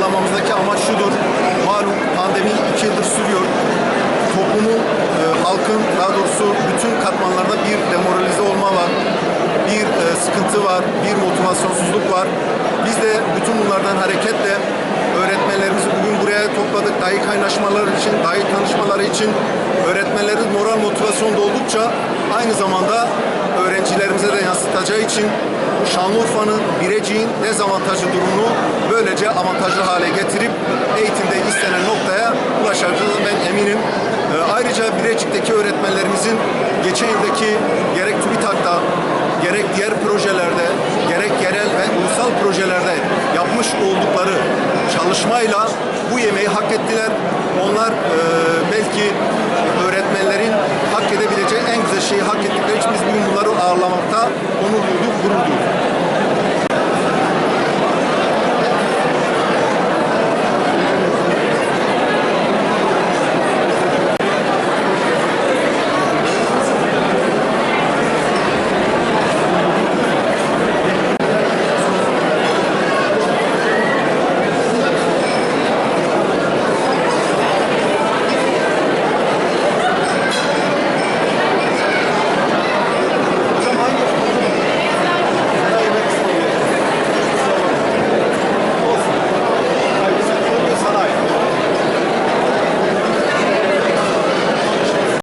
tasarlamamızdaki amaç şudur. Malum pandemi iki yıldır sürüyor. Toplumun, e, halkın daha doğrusu bütün katmanlarda bir demoralize olma var. Bir e, sıkıntı var, bir motivasyonsuzluk var. Biz de bütün bunlardan hareketle öğretmenlerimizi bugün buraya topladık. Dahi kaynaşmalar için, dahi tanışmaları için öğretmenlerin moral motivasyonu oldukça aynı zamanda öğrencilerimize de yansıtacağı için Şanlıurfa'nın, Birecik'in dezavantajlı durumunu böylece avantajlı hale getirip eğitimde istenen noktaya ulaşacağız ben eminim. Ee, ayrıca Birecik'teki öğretmenlerimizin geçen yıldaki gerek TÜBİTAK'ta gerek diğer projelerde gerek yerel ve ulusal projelerde yapmış oldukları çalışmayla bu yemeği hak ettiler. Onlar e, belki öğretmenlerin hak edebileceği en güzel şeyi hak ettikleri için biz bugün